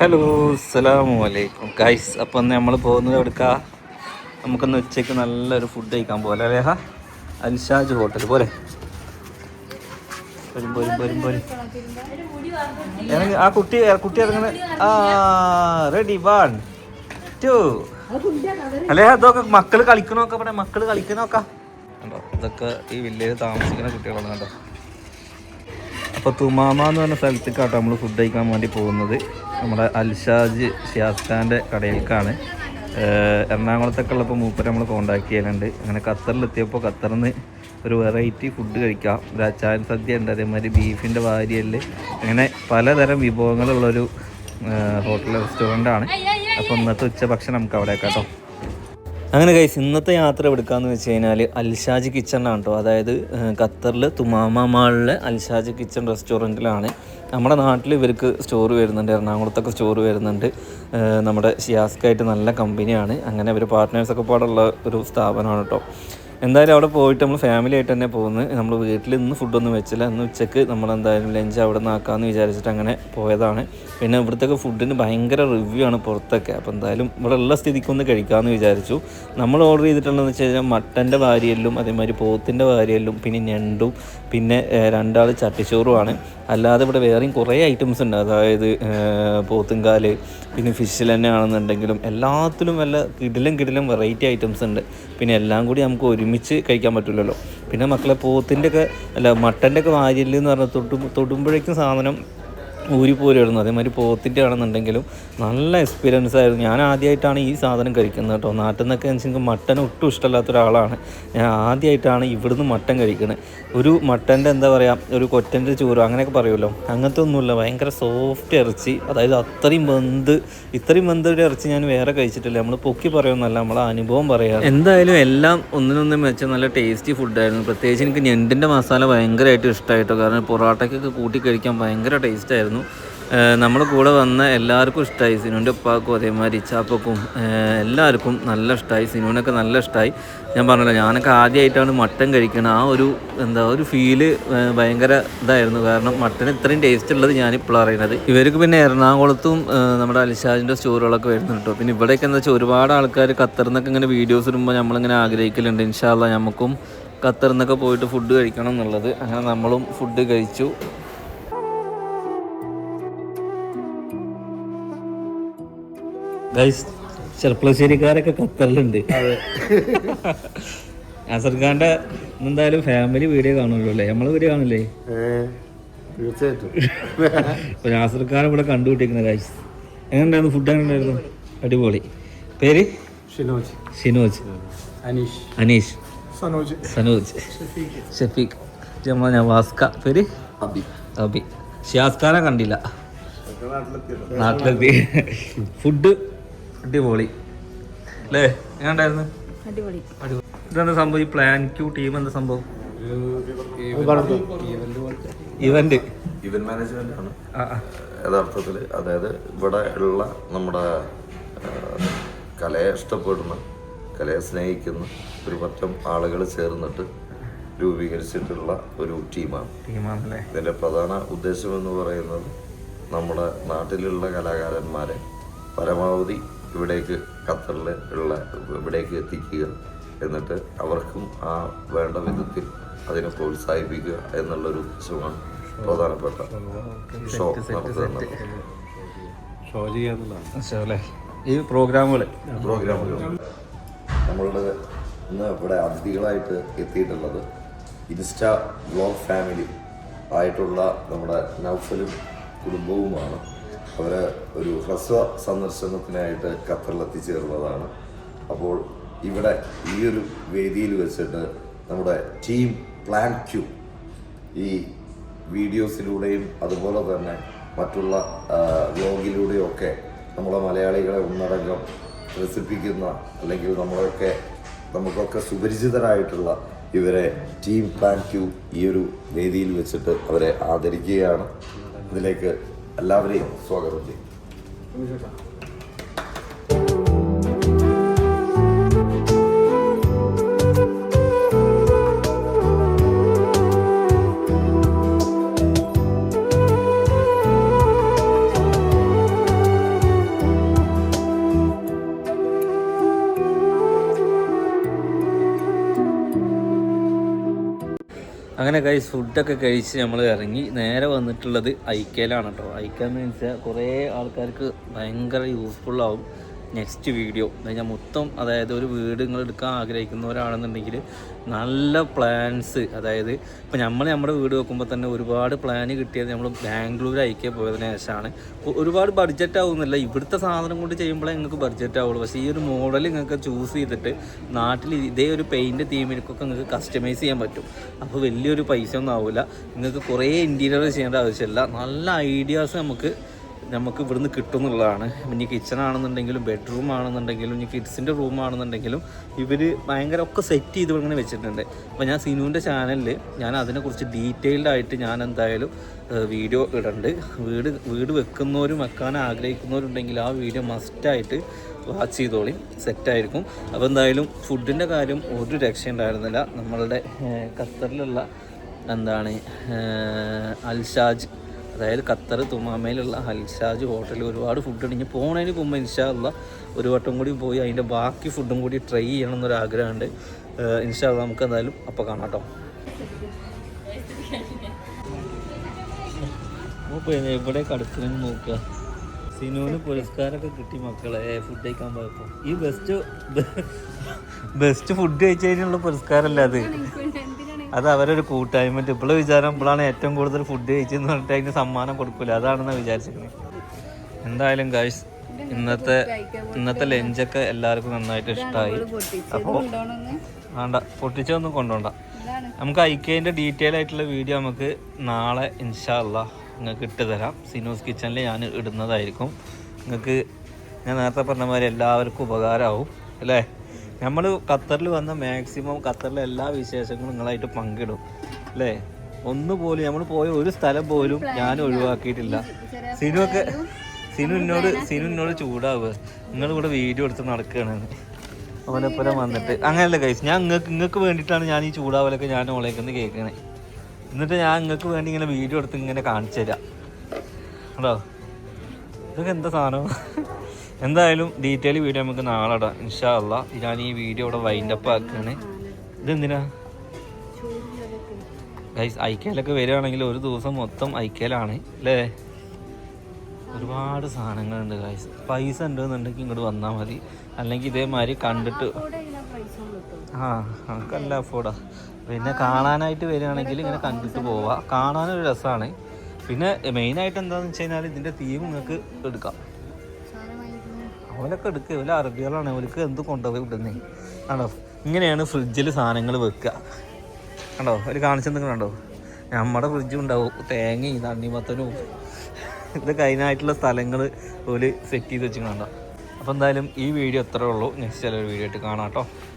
Hello അസ്സലാമു അലൈക്കും. Guys അപ്പം നമ്മൾ പോകുന്നത് എവിടുക്കാ? നമുക്കൊന്ന് ഉച്ചയ്ക്ക് നല്ലൊരു ഫുഡ് കഴിക്കാൻ പോലെ അല്ലേഹ അൽഷാജ് ഹോട്ടൽ പോരെ? വരും ആ കുട്ടി കുട്ടി ഇറങ്ങുന്ന ആ റെഡി വൺ ടു അല്ലേ അതൊക്കെ മക്കൾ കളിക്കണോക്കെ ഇവിടെ മക്കൾ കളിക്കണോക്ക കണ്ടോ ഇതൊക്കെ ഈ വില്ലേജ് താമസിക്കുന്ന കുട്ടികളാണ് കണ്ടോ. അപ്പോൾ തുമാമ എന്ന് പറഞ്ഞ സ്ഥലത്തേക്കാട്ടോ നമ്മൾ ഫുഡ് കഴിക്കാൻ വേണ്ടി പോകുന്നത്. നമ്മുടെ അൽഷാജ് ഷിയാസ്ഖാന്റെ കടയിലേക്കാണ്. എറണാകുളത്തൊക്കെ ഉള്ളപ്പോൾ മൂപ്പര് നമ്മൾ കോണ്ടാക്ട് ചെയ്യാനുണ്ട് അങ്ങനെ ഖത്തറിലെത്തിയപ്പോൾ ഖത്തറിൽ നിന്ന് ഒരു വെറൈറ്റി ഫുഡ് കഴിക്കാം. ഒരു അച്ചായൻ സദ്യ ഉണ്ട് അതേമാതിരി ബീഫിന്റെ വാരിയൽ അങ്ങനെ പലതരം വിഭവങ്ങളുള്ളൊരു ഹോട്ടൽ റെസ്റ്റോറന്റ് ആണ്. അപ്പോൾ ഇന്നത്തെ ഉച്ച ഭക്ഷണം നമുക്ക് അവിടെ കേട്ടോ. അങ്ങനെ കൈസ് ഇന്നത്തെ യാത്ര എടുക്കാന്ന് വെച്ച് കഴിഞ്ഞാൽ അൽഷാജ് കിച്ചണിലാണ് കേട്ടോ അതായത് ഖത്തറിൽ തുമാമ മാളിലെ അൽഷാജ് കിച്ചൺ റെസ്റ്റോറന്റിലാണ് നമ്മുടെ നാട്ടിൽ ഇവർക്ക് സ്റ്റോർ വരുന്നുണ്ട്. എറണാകുളത്തൊക്കെ സ്റ്റോർ വരുന്നുണ്ട്. നമ്മുടെ ഷിയാസ്കായിട്ട് നല്ല കമ്പനിയാണ് അങ്ങനെ അവർ പാർട്ട്നേഴ്സൊക്കെ പാടുള്ള ഒരു സ്ഥാപനമാണ് കേട്ടോ എന്തായാലും അവിടെ പോയിട്ട് നമ്മൾ ഫാമിലി ആയിട്ട് തന്നെ പോകുന്നത് നമ്മൾ വീട്ടിൽ ഇന്ന് ഫുഡൊന്നും വെച്ചില്ല. ഇന്ന് ഉച്ചയ്ക്ക് നമ്മൾ എന്തായാലും ലഞ്ച് അവിടെ നിന്ന് ആക്കാമെന്ന് വിചാരിച്ചിട്ട് അങ്ങനെ പോയതാണ്. പിന്നെ ഇവിടുത്തെ ഫുഡിന് ഭയങ്കര റിവ്യൂ ആണ് പുറത്തൊക്കെ. അപ്പോൾ എന്തായാലും ഇവിടെ ഉള്ള സ്ഥിതിക്കൊന്ന് കഴിക്കാമെന്ന് വിചാരിച്ചു. നമ്മൾ ഓർഡർ ചെയ്തിട്ടുള്ളതെന്ന് വെച്ച് കഴിഞ്ഞാൽ മട്ടന്റെ വാരിയല്ലും അതേമാതിരി പോത്തിന്റെ വാരിയല്ലും പിന്നെ ഞണ്ടും പിന്നെ രണ്ടാൾ ചട്ടിച്ചോറുമാണ്. അല്ലാതെ ഇവിടെ വേറെയും കുറേ ഐറ്റംസ് ഉണ്ട്. അതായത് പോത്തും പോത്തുംകാൽ പിന്നെ ഫിഷിൽ തന്നെ ആണെന്നുണ്ടെങ്കിലും എല്ലാത്തിലും വല്ല കിടിലും കിടിലും വെറൈറ്റി ഐറ്റംസ് ഉണ്ട്. പിന്നെ എല്ലാം കൂടി നമുക്ക് ഒരുമിച്ച് കഴിക്കാൻ പറ്റില്ലല്ലോ. പിന്നെ മക്കളെ പോത്തിന്റെ ഒക്കെ അല്ല മട്ടന്റെ ഒക്കെ വാരിയൽ എന്ന് പറഞ്ഞാൽ തൊട്ടു തൊടുമ്പോഴേക്കും സാധനം ഊരിപ്പോരുമായിരുന്നു അതേമാതിരി പോത്തിന്റെ ആണെന്നുണ്ടെങ്കിലും നല്ല എക്സ്പീരിയൻസ് ആയിരുന്നു. ഞാൻ ആദ്യമായിട്ടാണ് ഈ സാധനം കഴിക്കുന്നത് കേട്ടോ. നാട്ടിൽ നിന്നൊക്കെ വെച്ചാൽ മട്ടൻ ഒട്ടും ഇഷ്ടമല്ലാത്ത ഒരാളാണ്. ഞാൻ ആദ്യമായിട്ടാണ് ഇവിടുന്ന് മട്ടൻ കഴിക്കുന്നത്. ഒരു മട്ടന്റെ എന്താ പറയുക ഒരു കൊറ്റന്റെ ചോറ് അങ്ങനെയൊക്കെ പറയുമല്ലോ. അങ്ങനത്തെ ഒന്നുമില്ല. ഭയങ്കര സോഫ്റ്റ് ഇറച്ചി. അതായത് അത്രയും വെന്ത് ഇത്രയും വെന്തൊരു ഇറച്ചി ഞാൻ വേറെ കഴിച്ചിട്ടില്ല. നമ്മൾ പൊക്കി പറയുമെന്നല്ല നമ്മളെ അനുഭവം പറയാം എന്തായാലും എല്ലാം ഒന്നിനൊന്നും വെച്ച നല്ല ടേസ്റ്റി ഫുഡായിരുന്നു പ്രത്യേകിച്ച് എനിക്ക് ഞെണ്ടിന്റെ മസാല ഭയങ്കരമായിട്ട് ഇഷ്ടമായിട്ടോ. കാരണം പൊറോട്ടയ്ക്കൊക്കെ കൂട്ടി കഴിക്കാൻ ഭയങ്കര ടേസ്റ്റ് ആയിരുന്നു നമ്മൾ കൂടെ വന്ന എല്ലാവർക്കും ഇഷ്ടമായി സിനുവിന്റെ ഉപ്പാക്കും അതേമാതിരി ഇച്ചാപ്പക്കും എല്ലാവർക്കും നല്ല ഇഷ്ടമായി സിനുവിനൊക്കെ നല്ല ഇഷ്ടമായി ഞാൻ പറഞ്ഞല്ലോ ഞാനൊക്കെ ആദ്യമായിട്ടാണ് മട്ടൻ കഴിക്കുന്നത് ആ ഒരു എന്താ ഒരു ഫീൽ ഭയങ്കര ഇതായിരുന്നു. കാരണം മട്ടൻ ഇത്രയും ടേസ്റ്റ് ഉള്ളത് ഞാനിപ്പോൾ അറിയുന്നത് ഇവർക്ക് പിന്നെ എറണാകുളത്തും നമ്മുടെ അലിഷാജിന്റെ സ്റ്റോറുകളൊക്കെ വരുന്നുണ്ട്. കേട്ടോ പിന്നെ ഇവിടെയൊക്കെ എന്താ വെച്ചാൽ ഒരുപാട് ആൾക്കാർ ഖത്തറിൽ നിന്നൊക്കെ ഇങ്ങനെ വീഡിയോസ് ഇടുമ്പോൾ നമ്മളിങ്ങനെ ആഗ്രഹിക്കലുണ്ട്. ഇൻഷാല്ല നമുക്കും ഖത്തറിൽ നിന്നൊക്കെ പോയിട്ട് ഫുഡ് കഴിക്കണം എന്നുള്ളത്. അങ്ങനെ നമ്മളും ഫുഡ് കഴിച്ചു. ഗൈസ് കത്തലുണ്ട് ഖത്തറിലുണ്ട്. നാസർ ഖാന്റെ എന്തായാലും ഫാമിലി വീഡിയോ കാണുമല്ലോ അല്ലേ? നമ്മൾ വീഡിയോ കാണില്ലേ തീർച്ചയായിട്ടും. ഇപ്പൊ നാസർ ഖാൻ ഇവിടെ കണ്ടുപിട്ടിരിക്കുന്ന ഗൈസ് എങ്ങനെയുണ്ടായിരുന്നു? ഫുഡ് എങ്ങനെയുണ്ടായിരുന്നു? അടിപൊളി. പേര്? ഷിനോജ്. ഷിനോജ്. അനീഷ്. അനീഷ്. സനോജ്. സനോജ്. ഷഫീഖ്. ജമാ നവാസ്ക പേര്? അബി. അബി. ഷിയാസ് ഖാനെ കണ്ടില്ല. നാട്ടിലെത്തി. ഫുഡ് അടിപൊളി. അല്ലേ എങ്ങനെയുണ്ടായിരുന്നു? അടിപൊളി. അടിപൊളി. ഇതെന്താ സംഭവം? ഈ പ്ലാൻ ക്യൂ ടീം എന്താ സംഭവം? ഇവന്റ് ഇവന്റ് മാനേജ്മെന്റ് ആണ്. ആ ആ. യഥാർത്ഥത്തിൽ അതായത് ഇവിടെ ഉള്ള നമ്മുടെ കലയെ ഇഷ്ടപ്പെടുന്ന കലയെ സ്നേഹിക്കുന്ന ഒരു പറ്റം ആളുകൾ ചേർന്നിട്ട് രൂപീകരിച്ചിട്ടുള്ള ഒരു ടീമാണ് ഇതിന്റെ പ്രധാന ഉദ്ദേശം എന്ന് പറയുന്നത് നമ്മുടെ നാട്ടിലുള്ള കലാകാരന്മാരെ പരമാവധി ഇവിടേക്ക് ഖത്തറിൽ ഉള്ള ഇവിടേക്ക് എത്തിക്കുക എന്നിട്ട് അവർക്കും ആ വേണ്ട വിധത്തിൽ അതിനെ പ്രോത്സാഹിപ്പിക്കുക എന്നുള്ളൊരു ഉദ്ദേശമാണ് പ്രധാനപ്പെട്ട ഷോ നടത്തുന്നത് തന്നത് ഷോ ചെയ്യാന്നുള്ളതാണ്. ഈ പ്രോഗ്രാമുകൾ പ്രോഗ്രാമുകൾ നമ്മളുടെ ഇന്ന് ഇവിടെ അതിഥികളായിട്ട് എത്തിയിട്ടുള്ളത് ഇൻസ്റ്റാ വ്ലോഗ് ഫാമിലി ആയിട്ടുള്ള നമ്മുടെ നൗഫലും കുടുംബവുമാണ്. അവർ ഒരു ഹ്രസ്വ സന്ദർശനത്തിനായിട്ട് ഖത്തറിൽ എത്തിച്ചേർന്നതാണ് അപ്പോൾ ഇവിടെ ഈ ഒരു വേദിയിൽ വെച്ചിട്ട് നമ്മുടെ ടീം പ്ലാൻ ക്യൂ. ഈ വീഡിയോസിലൂടെയും അതുപോലെ തന്നെ മറ്റുള്ള വ്ലോഗിലൂടെയും ഒക്കെ നമ്മളെ മലയാളികളെ ഒന്നടങ്കം രസിപ്പിക്കുന്ന അല്ലെങ്കിൽ നമ്മളൊക്കെ നമുക്കൊക്കെ സുപരിചിതരായിട്ടുള്ള ഇവരെ ടീം പ്ലാൻ ക്യൂ ഈ ഒരു വേദിയിൽ വെച്ചിട്ട് അവരെ ആദരിക്കുകയാണ്. ഇതിലേക്ക് എല്ലാവരെയും സ്വാഗതം ചെയ്യും. അങ്ങനെ കഴിച്ച് ഫുഡൊക്കെ കഴിച്ച് നമ്മൾ ഇറങ്ങി. നേരെ വന്നിട്ടുള്ളത് ഐക്കയിലാണ് കേട്ടോ ഐക്ക എന്ന് വെച്ചാൽ കുറേ ആൾക്കാർക്ക് ഭയങ്കര യൂസ്ഫുള്ളാവും നെക്സ്റ്റ് വീഡിയോ. ഞാൻ മൊത്തം അതായത് ഒരു വീട് നിങ്ങൾ എടുക്കാൻ ആഗ്രഹിക്കുന്നവരാണെന്നുണ്ടെങ്കിൽ നല്ല പ്ലാൻസ് അതായത് ഇപ്പം നമ്മൾ നമ്മുടെ വീട് വെക്കുമ്പോൾ തന്നെ ഒരുപാട് പ്ലാൻ കിട്ടിയത് നമ്മൾ ബാംഗ്ലൂർ ഐക്യ പോയതിനു ശേഷമാണ്. ഒരുപാട് ബഡ്ജറ്റ് ആവുന്നില്ല. ഇവിടുത്തെ സാധനം കൊണ്ട് ചെയ്യുമ്പോഴേ നിങ്ങൾക്ക് ബഡ്ജറ്റ് ആവുള്ളൂ. പക്ഷേ ഈ ഒരു മോഡൽ നിങ്ങൾക്ക് ചൂസ് ചെയ്തിട്ട് നാട്ടിൽ ഇതേ ഒരു പെയിന്റ് തീമിനൊക്കെ നിങ്ങൾക്ക് കസ്റ്റമൈസ് ചെയ്യാൻ പറ്റും. അപ്പോൾ വലിയൊരു പൈസ ഒന്നും ആവില്ല നിങ്ങൾക്ക് കുറേ ഇന്റീരിയർ ചെയ്യേണ്ട ആവശ്യമില്ല. നല്ല ഐഡിയാസ് നമുക്ക് നമുക്ക് ഇവിടുന്ന് കിട്ടും എന്നുള്ളതാണ് ഇനി കിച്ചൺ ആണെന്നുണ്ടെങ്കിലും ബെഡ്റൂം ആണെന്നുണ്ടെങ്കിലും ഇനി കിഡ്സിന്റെ റൂം ആണെന്നുണ്ടെങ്കിലും ഇവർ ഭയങ്കര ഒക്കെ സെറ്റ് ചെയ്ത് ഇങ്ങനെ വെച്ചിട്ടുണ്ട്. അപ്പോൾ ഞാൻ സിനുവിന്റെ ചാനലിൽ ഞാൻ അതിനെക്കുറിച്ച് ഡീറ്റെയിൽഡ് ആയിട്ട് ഞാൻ എന്തായാലും വീഡിയോ ഇടണ്ട്. വീട് വീട് വെക്കുന്നവരും വെക്കാൻ ആഗ്രഹിക്കുന്നവരുണ്ടെങ്കിൽ ആ വീഡിയോ മസ്റ്റായിട്ട് വാച്ച് ചെയ്തോളി. സെറ്റായിരിക്കും അപ്പോൾ എന്തായാലും ഫുഡിന്റെ കാര്യം ഒരു രക്ഷയുണ്ടായിരുന്നില്ല. നമ്മളുടെ ഖത്തറിലുള്ള എന്താണ് അൽഷാജ് അതായത് ഖത്തർ തുമാമയിലുള്ള ഹൽഷാജ് ഹോട്ടലിൽ ഒരുപാട് ഫുഡ് ഉണ്ട്. ഇനി പോണതിന് മുമ്പ് ഇൻഷാല്ല ഒരു വട്ടം കൂടി പോയി അതിന്റെ ബാക്കി ഫുഡും കൂടി ട്രൈ ചെയ്യണം എന്നൊരു ആഗ്രഹമുണ്ട് ഇൻഷാല്ല നമുക്ക് എന്തായാലും അപ്പോൾ കാണാം കേട്ടോ എവിടെ കടത്തിനും നോക്കുക? സിനുവിന് പുരസ്കാരമൊക്കെ കിട്ടി മക്കളെ ഫുഡ് കഴിക്കാൻ പോയപ്പോൾ ഈ ബെസ്റ്റ് ബെസ്റ്റ് ഫുഡ് കഴിച്ചതിനുള്ള പുരസ്കാരമല്ല അത്. അത് അവരൊരു കൂട്ടായ്മ. ഇപ്പോൾ വിചാരം ഇപ്പോഴാണ് ഏറ്റവും കൂടുതൽ ഫുഡ് കഴിച്ചെന്ന് പറഞ്ഞിട്ട് അതിന് സമ്മാനം കൊടുക്കൂല. അതാണെന്ന് വിചാരിച്ചിരിക്കുന്നത് എന്തായാലും ഗൈസ് ഇന്നത്തെ ഇന്നത്തെ ലഞ്ചൊക്കെ എല്ലാവർക്കും നന്നായിട്ട് ഇഷ്ടമായി അപ്പോൾ വേണ്ട പൊട്ടിച്ചൊന്നും കൊണ്ടുപോണ്ട നമുക്ക് ഐക്കേന്റെ ഡീറ്റെയിൽ ആയിട്ടുള്ള വീഡിയോ നമുക്ക് നാളെ ഇൻഷാല്ല നിങ്ങൾക്ക് ഇട്ട് തരാം. സിനോസ് കിച്ചണിൽ ഞാൻ ഇടുന്നതായിരിക്കും. നിങ്ങൾക്ക് ഞാൻ നേരത്തെ പറഞ്ഞ മാതിരി എല്ലാവർക്കും ഉപകാരമാവും അല്ലേ? നമ്മൾ ഖത്തറിൽ വന്ന മാക്സിമം ഖത്തറിലെ എല്ലാ വിശേഷങ്ങളും നിങ്ങളായിട്ട് പങ്കിടും അല്ലേ? ഒന്നുപോലും നമ്മൾ പോയ ഒരു സ്ഥലം പോലും ഞാൻ ഒഴിവാക്കിയിട്ടില്ല. സിനു ഒക്കെ സിനു എന്നോട് സിനു എന്നോട് ചൂടാവുക. നിങ്ങൾ ഇവിടെ വീഡിയോ എടുത്ത് നടക്കുകയാണ് ഓലപ്പുരം വന്നിട്ട്. അങ്ങനെയല്ല കൈസ് ഞാൻ നിങ്ങൾക്ക് നിങ്ങൾക്ക് വേണ്ടിയിട്ടാണ് ഞാൻ ഈ ചൂടാവലൊക്കെ ഞാൻ ഓളേക്കൊന്ന് കേൾക്കണേ. എന്നിട്ട് ഞാൻ നിങ്ങൾക്ക് വേണ്ടി ഇങ്ങനെ വീഡിയോ എടുത്ത് ഇങ്ങനെ കാണിച്ചു തരാം. കേട്ടോ ഇതൊക്കെ എന്താ സാധനം? എന്തായാലും ഡീറ്റെയിൽ വീഡിയോ നമുക്ക് നാളെ ഇടാം. ഇൻഷാ അല്ല ഞാൻ ഈ വീഡിയോ ഇവിടെ വൈൻഡപ്പ് ആക്കുകയാണ് ഇതെന്തിനാ? ഗൈസ് ഐക്കയിലൊക്കെ വരികയാണെങ്കിൽ ഒരു ദിവസം മൊത്തം ഐക്കയിലാണ് അല്ലേ? ഒരുപാട് സാധനങ്ങളുണ്ട് ഗൈസ് പൈസ ഉണ്ടെന്നുണ്ടെങ്കിൽ ഇങ്ങോട്ട് വന്നാൽ മതി. അല്ലെങ്കിൽ ഇതേമാതിരി കണ്ടിട്ട് ആ നമുക്കല്ല അഫോർഡാ പിന്നെ കാണാനായിട്ട് വരികയാണെങ്കിൽ ഇങ്ങനെ കണ്ടിട്ട് പോവാം. കാണാനൊരു രസമാണ്. പിന്നെ മെയിനായിട്ട് എന്താണെന്ന് വെച്ച് കഴിഞ്ഞാൽ ഇതിന്റെ തീം നിങ്ങൾക്ക് എടുക്കാം. അവലൊക്കെ എടുക്കുക ഓല അറബികളാണ്. ഓലക്ക് എന്ത് കൊണ്ടുപോയി വിടുന്നേ? ആണോ ഇങ്ങനെയാണ് ഫ്രിഡ്ജിൽ സാധനങ്ങൾ വെക്കുക കണ്ടോ? ഒരു കാണിച്ചെന്തെങ്കിലും കണ്ടോ? നമ്മുടെ ഫ്രിഡ്ജ് ഉണ്ടാവും. തേങ്ങയും തണ്ണിമത്തനും ഇതൊക്കെ അതിനായിട്ടുള്ള സ്ഥലങ്ങൾ ഒരു സെറ്റ് ചെയ്ത് വെച്ചിട്ടുണ്ടോ അപ്പോൾ എന്തായാലും ഈ വീഡിയോ എത്രയേ ഉള്ളൂ. നെക്സ്റ്റ് ചിലൊരു വീഡിയോ ആയിട്ട് കാണാം കേട്ടോ.